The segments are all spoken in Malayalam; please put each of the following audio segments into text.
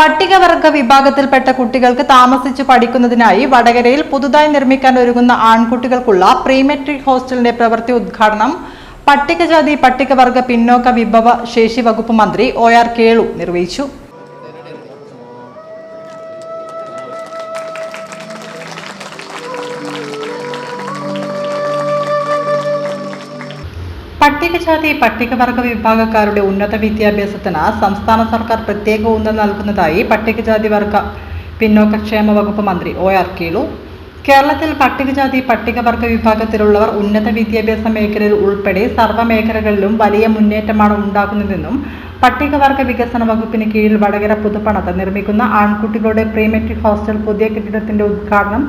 പട്ടികവർഗ വിഭാഗത്തിൽപ്പെട്ട കുട്ടികൾക്ക് താമസിച്ച് പഠിക്കുന്നതിനായി വടകരയിൽ പുതുതായി നിർമ്മിക്കാൻ ഒരുങ്ങുന്ന ആൺകുട്ടികൾക്കുള്ള പ്രീമെട്രിക് ഹോസ്റ്റലിന്റെ പ്രവൃത്തി ഉദ്ഘാടനം പട്ടികജാതി പട്ടികവർഗ പിന്നോക്ക വിഭവ ശേഷി വകുപ്പ് മന്ത്രി ഒ ആർ കേളു നിർവഹിച്ചു. പട്ടികജാതി പട്ടികവർഗ വിഭാഗക്കാരുടെ ഉന്നത വിദ്യാഭ്യാസത്തിന് സംസ്ഥാന സർക്കാർ പ്രത്യേക ഊന്നൽ നൽകുന്നതായി പട്ടികജാതി വർഗ പിന്നോക്കക്ഷേമ വകുപ്പ് മന്ത്രി ഒ ആർ കീളു. കേരളത്തിൽ പട്ടികജാതി പട്ടികവർഗ വിഭാഗത്തിലുള്ളവർ ഉന്നത വിദ്യാഭ്യാസ മേഖലയിൽ ഉൾപ്പെടെ സർവ മേഖലകളിലും വലിയ മുന്നേറ്റമാണ് ഉണ്ടാകുന്നതെന്നും പട്ടികവർഗ വികസന വകുപ്പിന് കീഴിൽ വടകര പുതുപ്പണത്ത് നിർമ്മിക്കുന്ന ആൺകുട്ടികളുടെ പ്രീമെട്രിക് ഹോസ്റ്റൽ പുതിയ കെട്ടിടത്തിന്റെ ഉദ്ഘാടനം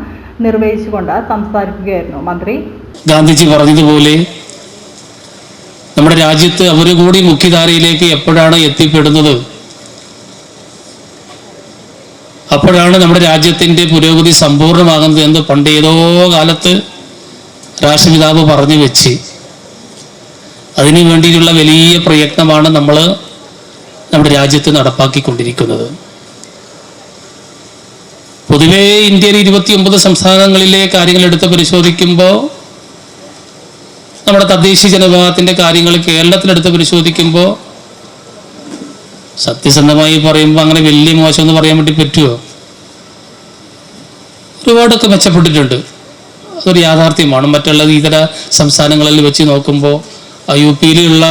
നിർവഹിച്ചുകൊണ്ട് സംസാരിക്കുകയായിരുന്നു മന്ത്രി. ഗാന്ധിജി പറഞ്ഞതുപോലെ നമ്മുടെ രാജ്യത്ത് അവർ കൂടി മുഖ്യധാരയിലേക്ക് എപ്പോഴാണ് എത്തിപ്പെടുന്നത്? അപ്പോഴാണ് നമ്മുടെ രാജ്യത്തിന്റെ പുരോഗതി സമ്പൂർണമാകുന്നത് എന്ന് പണ്ട് ഏതോ കാലത്ത് രാഷ്ട്രപിതാവ് പറഞ്ഞു വെച്ച്. അതിനു വേണ്ടിയിട്ടുള്ള വലിയ പ്രയത്നമാണ് നമ്മൾ നമ്മുടെ രാജ്യത്ത് നടപ്പാക്കിക്കൊണ്ടിരിക്കുന്നത്. പൊതുവേ ഇന്ത്യയിൽ ഇരുപത്തിയൊമ്പത് സംസ്ഥാനങ്ങളിലെ കാര്യങ്ങൾ എടുത്ത് പരിശോധിക്കുമ്പോൾ നമ്മുടെ തദ്ദേശീയ ജനവിഭാഗത്തിന്റെ കാര്യങ്ങൾ കേരളത്തിലെടുത്ത് പരിശോധിക്കുമ്പോൾ സത്യസന്ധമായി പറയുമ്പോൾ അങ്ങനെ വലിയ മോശം എന്ന് പറയാൻ വേണ്ടി പറ്റുമോ ഒരുപാടൊക്കെ മെച്ചപ്പെട്ടിട്ടുണ്ട്. അതൊരു യാഥാർത്ഥ്യമാണ്. മറ്റുള്ള ഇതര സംസ്ഥാനങ്ങളിൽ വെച്ച് നോക്കുമ്പോൾ യു പിയിലുള്ള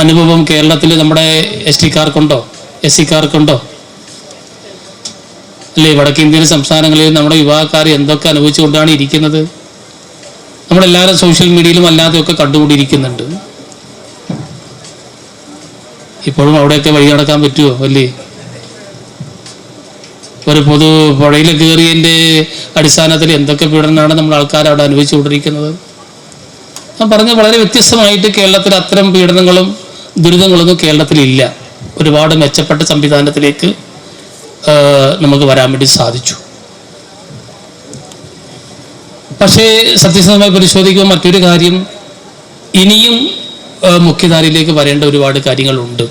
അനുഭവം കേരളത്തിൽ നമ്മുടെ എസ് ടിക്കാർക്കുണ്ടോ? എസ് സിക്കാർക്കുണ്ടോ? അല്ലേ? വടക്കേന്ത്യൻ സംസ്ഥാനങ്ങളിൽ നമ്മുടെ യുവാക്കാർ എന്തൊക്കെ അനുഭവിച്ചുകൊണ്ടാണ് ഇരിക്കുന്നത്? നമ്മളെല്ലാവരും സോഷ്യൽ മീഡിയയിലും അല്ലാതെയൊക്കെ കണ്ടുകൊണ്ടിരിക്കുന്നുണ്ട് ഇപ്പോഴും അവിടെയൊക്കെ വഴി നടക്കാൻ പറ്റുമോ അല്ലേ? ഒരു പൊതു പുഴയിൽ കയറിയതിന്റെ അടിസ്ഥാനത്തിൽ എന്തൊക്കെ പീഡനമാണ് നമ്മൾ ആൾക്കാർ അവിടെ അനുഭവിച്ചുകൊണ്ടിരിക്കുന്നത് ഞാൻ പറഞ്ഞ വളരെ വ്യത്യസ്തമായിട്ട് കേരളത്തിൽ അത്തരം പീഡനങ്ങളും ദുരിതങ്ങളൊന്നും കേരളത്തിലില്ല ഒരുപാട് മെച്ചപ്പെട്ട സംവിധാനത്തിലേക്ക് നമുക്ക് വരാൻ വേണ്ടി സാധിച്ചു. പക്ഷേ സത്യസന്ധമായി പരിശോധിക്കുമ്പോൾ മറ്റൊരു കാര്യം ഇനിയും മുഖ്യധാരയിലേക്ക് വരേണ്ട ഒരുപാട് കാര്യങ്ങളുണ്ട്.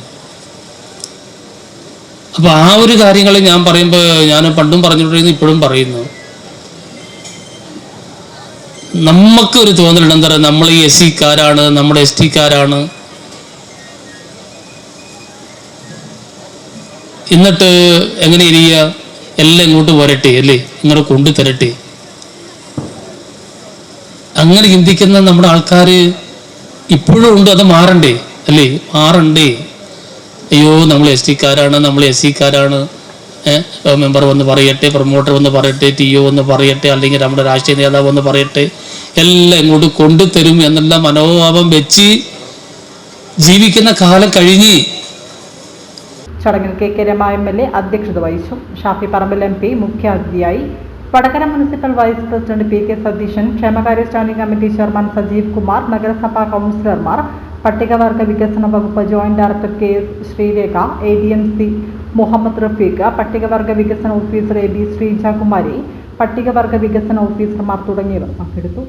അപ്പൊ ആ ഒരു കാര്യങ്ങൾ ഞാൻ പറയുമ്പോൾ ഞാൻ പണ്ടും പറഞ്ഞിട്ടുണ്ടെന്ന് ഇപ്പോഴും പറയുന്നു. നമുക്ക് ഒരു തോന്നലുണ്ട് എന്താ പറയുക നമ്മൾ എസ് സിക്കാരാണ് നമ്മുടെ എസ് ടിക്കാരാണ്. എന്നിട്ട് എങ്ങനെ ഇരിക്കുക എല്ലാം ഇങ്ങോട്ട് വരട്ടെ അല്ലേ? ഇങ്ങോട്ട് കൊണ്ടു തരട്ടെ അങ്ങനെ ചിന്തിക്കുന്ന നമ്മുടെ ആൾക്കാർ ഇപ്പോഴും ഉണ്ട് അത് മാറണ്ടേ? അല്ലേ? മാറണ്ടേ? അയ്യോ നമ്മൾ എസ് ടിക്കാരാണ് നമ്മൾ എസ് സിക്കാരാണ്. മെമ്പർ വന്ന് പറയട്ടെ പ്രൊമോട്ടർ വന്ന് പറയട്ടെ ടി ഒ വന്ന് പറയട്ടെ അല്ലെങ്കിൽ നമ്മുടെ രാഷ്ട്രീയ നേതാവ് വന്ന് പറയട്ടെ എല്ലാം ഇങ്ങോട്ട് കൊണ്ടുതരും എന്നുള്ള മനോഭാവം വെച്ച് ജീവിക്കുന്ന കാലം കഴിഞ്ഞ്. ചടങ്ങിൽ K K Rema M L A അധ്യക്ഷത വഹിച്ചു. ഷാഫി പറമ്പിൽ എം പി മുഖ്യാതിഥിയായി Vadakara municipal vice president P K Satheesan ക്ഷേമകാര്യ standing committee chairman Sajeev Kumar നഗരസഭാ കൗൺസിലർമാർ പട്ടികവർഗ വികസന വകുപ്പ് joint director K S Sreerekha A D M C Muhammad Rafeeq പട്ടികവർഗ വികസന ഓഫീസർ എ ബി ശ്രീജകുമാരി പട്ടികവർഗ വികസന ഓഫീസർമാർ തുടങ്ങിയവർ. പങ്കെടുത്തു